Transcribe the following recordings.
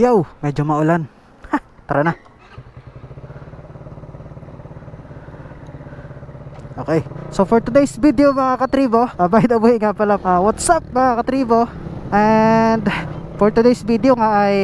Yo, medyo maulan. Ha, tara na. Okay. So for today's video mga katribo, ah, by the way nga pala, ah, what's up mga katribo? And for today's video nga ay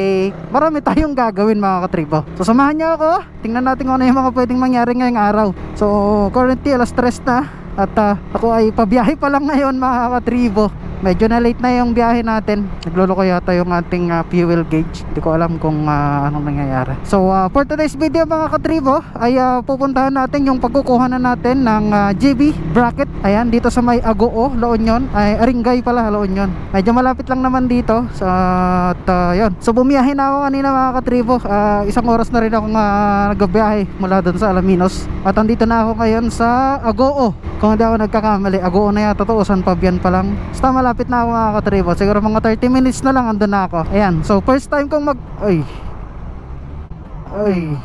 marami tayong gagawin mga katribo. So samahan niyo ako. Tingnan natin kung ano yung mga pwedeng mangyari ngayong araw. So currently alas stress na at ah, ako ay pabiyahe pa lang ngayon mga katribo. Medyo na late na yung biyahe natin. Nagluloko yata yung ating ah, fuel gauge. Hindi ko alam kung ah, anong nangyayari. So ah, for today's video mga katribo ay ah, pupuntahan natin yung pagkukuha na natin ng ah, GB bracket. Ayan dito sa may Agoo, La Union. Ay Aringay pala, La Union. Medyo malapit lang naman dito. So, at ah, yun. So bumiyahe na ako kanina mga katribo. Ah, isang oras na rin ako uh, nagbiyahe mula doon sa Alaminos. At andito na ako ngayon sa Agoo. Kung hindi ako nagkakamali, Agoo na yata to. San Fabian pa lang. Basta malapit na ako mga katribo. Siguro mga 30 minutes na lang andun na ako. Ayan. So first time kong mag... Ay. Ay.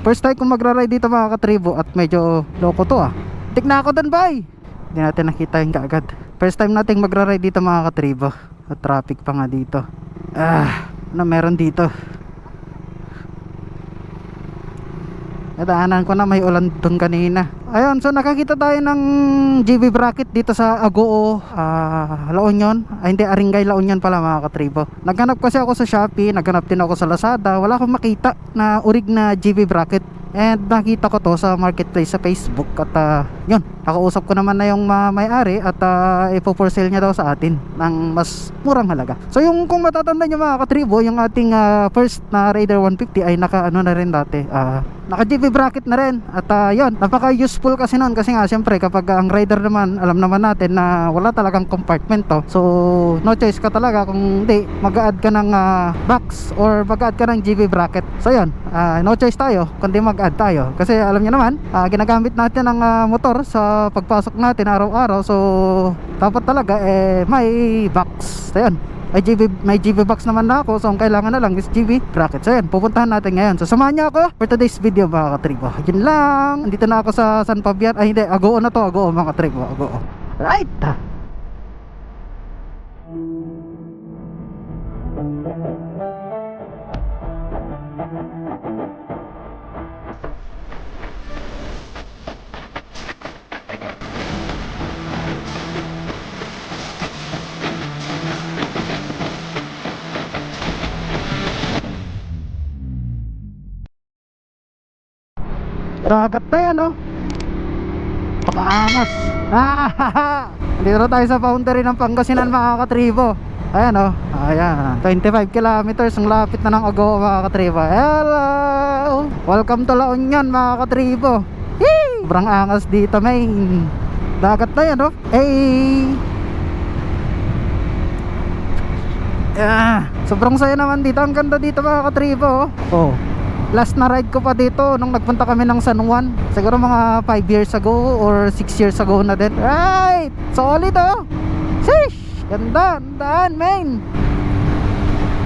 First time kong magra-ride dito mga katribo at medyo loko to ah. Tik na ako doon bay. Hindi natin nakita yung kaagad. First time nating magra-ride dito mga katribo. At traffic pa nga dito. Ah, ano meron dito? Nadaanan ko na may ulan doon kanina. Ayun, so nakakita tayo ng GB bracket dito sa Agoo, ah, La Union. Ay hindi, Aringay La Union pala mga katribo. Naghanap kasi ako sa Shopee, naghanap din ako sa Lazada. Wala akong makita na urig na GB bracket. And nakita ko to sa marketplace sa Facebook at ah, yun, nakausap ko naman na yung ma- may-ari at uh, ipo-for sale niya daw sa atin ng mas murang halaga. So yung kung matatanda niyo mga katribo, yung ating ah, first na Raider 150 ay naka ano na rin dati. ah, naka GB bracket na rin at ah, yun, napaka useful kasi noon kasi nga syempre kapag ang Raider naman, alam naman natin na wala talagang compartment to. So no choice ka talaga kung hindi mag-add ka ng ah, box or mag-add ka ng GB bracket. So yun, ah, no choice tayo kundi mag-add tayo. Kasi alam niyo naman, ah, ginagamit natin ang ah, motor sa pagpasok natin araw-araw. So dapat talaga eh may box. So yun, may GB, may GB box naman na ako. So ang kailangan na lang is GB bracket. So yun, pupuntahan natin ngayon. So samahan niyo ako for today's video mga katribo. Yun lang. Andito na ako sa San Fabian. Ay hindi, Agoo na to. Agoo mga katribo. Agoo. Right. Dagat na yan oh. Pakaangas. Ah, Dito tayo sa boundary ng Pangasinan mga katribo. Ayan oh. Ayan. 25 kilometers ang lapit na ng Agoo mga katribo. Hello. Welcome to La Union mga katribo. Hee! Sobrang angas dito main. Dagat na yan oh. Hey. Ah, sobrang saya naman dito. Ang ganda dito mga katribo. Oh. Last na ride ko pa dito nung nagpunta kami ng San Juan. Siguro mga 5 years ago or 6 years ago na din. Right! Solid oh! Sheesh! Ganda! Daan, main!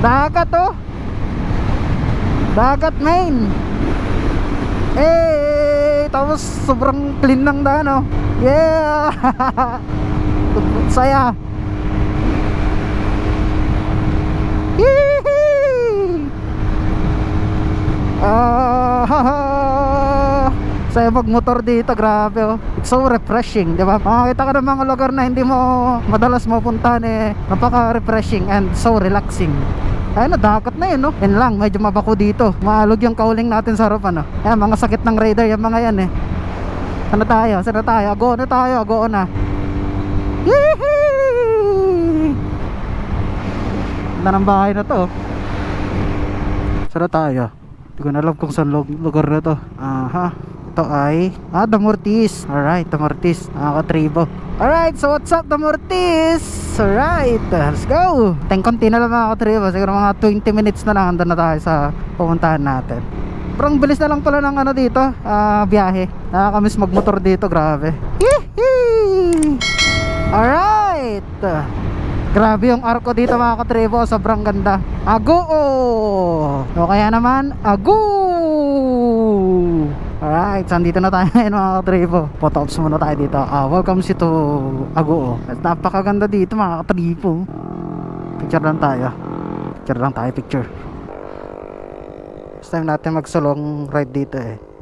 Dagat oh! Dagat, main! Eh! Tapos sobrang clean ng daan oh! Yeah! Saya! Yee! Ah, saya magmotor dito, grabe oh. It's so refreshing, di ba? Makakita ka ng mga lugar na hindi mo madalas mapuntahan eh. Napaka-refreshing and so relaxing. Ayun na, dagat na yun, no? Yan lang, medyo mabako dito. Maalog yung kauling natin sa harapan, no? Ayan, mga sakit ng radar, yung mga yan, eh. Ano tayo? Saan na tayo? Go na tayo, go na. Yee! Ganda ng bahay na to, oh. Saan na tayo? Hindi ko na alam kung saan lug- lugar na to. Aha. Ito ay... Ah, Damortis. Alright, Damortis. Nakaka-tribo. Alright, so what's up, Damortis? Alright, let's go. Teng konti na lang mga katribo. Siguro mga 20 minutes na lang. Andun na tayo sa pupuntahan natin. Parang bilis na lang pala ng ano dito, ah, biyahe. Nakakamiss magmotor dito, grabe. Yee! Alright! Grabe yung arko dito mga katribo, sobrang ganda. Ago! O kaya naman, ago! Alright, so andito na tayo ngayon mga katribo. Photo ops muna tayo dito. Ah, welcome si to Agoo. At napakaganda dito mga katribo. Picture lang tayo. Picture lang tayo, picture. First time natin magsulong ride dito eh.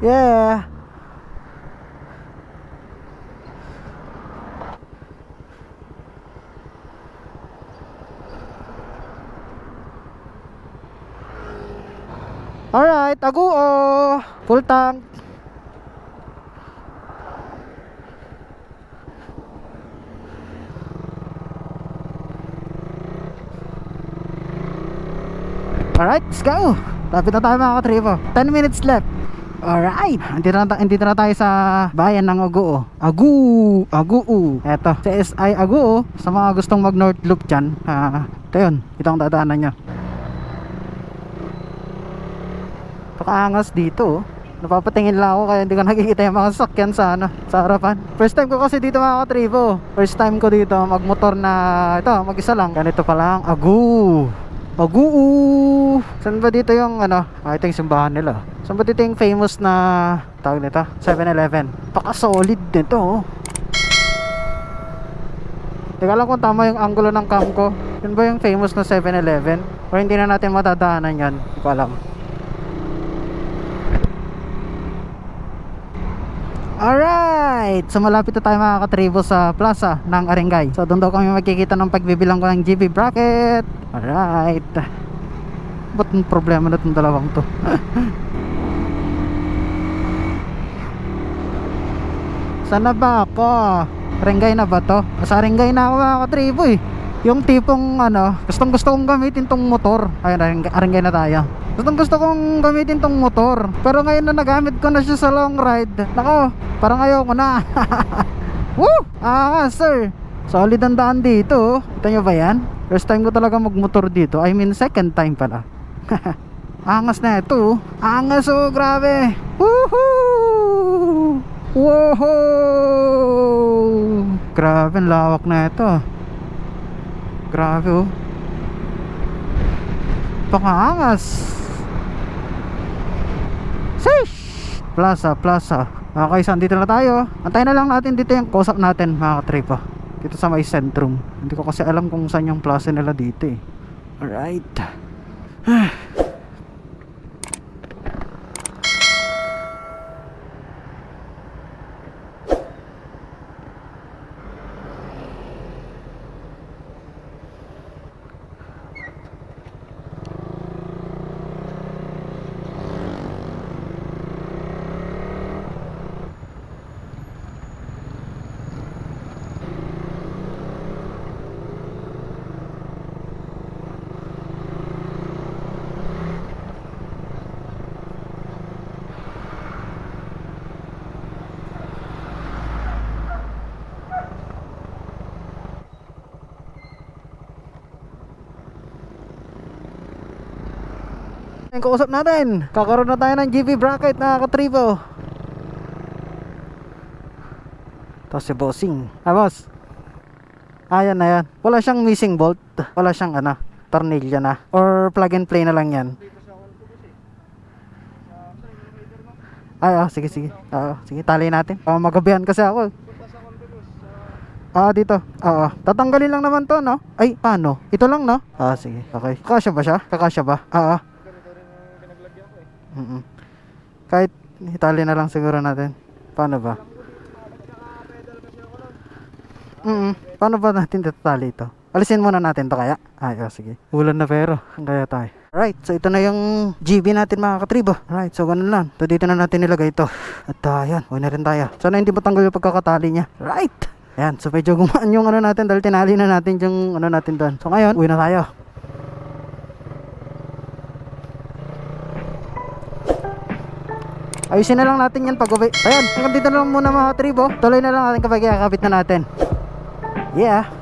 Yeah. Alright, Agoo. Full tank. Alright, let's go. Lapit na tayo mga katribo. 10 minutes left. Alright, andito na, andito na tayo sa bayan ng Aguo. Agu, Aguo. Eto, CSI Aguo. Sa mga gustong mag North Loop dyan. Ah, ito yun. Ito ang dadaanan nyo. Pakaangas dito. oh. Napapatingin lang ako kaya hindi ko nakikita yung mga sakyan sa ano, sa harapan. First time ko kasi dito mga katribo. First time ko dito magmotor na ito, mag-isa lang. Ganito pa lang. Agu. Agu. Saan ba dito yung ano? Ah, ito yung simbahan nila. Saan ba dito yung famous na tawag nito? 7-Eleven. Paka-solid nito. oh. Teka lang kung tama yung angulo ng cam ko. Yun ba yung famous na 7-Eleven? O hindi na natin matadaanan yan? Hindi ko alam. Alright! So malapit na tayo mga katribo sa plaza ng Arengay. So doon daw kami magkikita ng pagbibilang ko ng GB bracket. Alright. Ba't problema na itong dalawang to? Saan na ba ako? Arengay na ba to? Sa Arengay na ako mga katribo eh. Yung tipong ano, gustong gusto kong gamitin tong motor. Ayun, Arengay na tayo. Gustong gusto kong gamitin tong motor. Pero ngayon na nagamit ko na siya sa long ride. Nako, parang ayaw ko na. Woo! Ah, sir. Solid ang daan dito. oh. Kita nyo ba yan? First time ko talaga magmotor dito. I mean, second time pala. Angas na ito. oh. Angas oh, grabe. Woohoo! Woohoo! Grabe, lawak na ito. Grabe oh. Pangangas. Sheesh! Plaza, plaza. Okay, so andito na tayo. Antayin na lang natin dito yung kausap natin mga katripa. Dito sa may centrum. Hindi ko kasi alam kung saan yung plaza nila dito eh. Alright. Yung kausap natin. Kakaroon na tayo ng GV bracket na katribo. Tapos si bossing. Ah, boss. Ah, yan na yan. Wala siyang missing bolt. Wala siyang ano, tornilyo na. Or plug and play na lang yan. Ay, ah, sige, sige. Oo, sige, tali natin. Ah, magabihan kasi ako. Ah, dito. Oo. Tatanggalin lang naman to, no? Ay, paano? Ito lang, no? Ah, sige. Okay. Kakasya ba siya? Kakasya ba? Ah, ah. Mm Kahit itali na lang siguro natin. Paano ba? Mm Paano ba natin tatali ito? Alisin muna natin to kaya? Ay, oh, sige. Ulan na pero. Ang kaya tayo. Right, so ito na yung GB natin mga katribo. Right, so ganun lang. So dito na natin nilagay ito. At uh, yan, huwag na rin tayo. Sana hindi matanggal yung pagkakatali niya. Right! Ayan, so medyo gumaan yung ano natin dahil tinali na natin yung ano natin doon. So ngayon, uwi na tayo. Ayusin na lang natin yan pag uwi. Ayan, hanggang dito na lang muna mga tribo. Tuloy na lang natin kapag kakapit na natin. Yeah.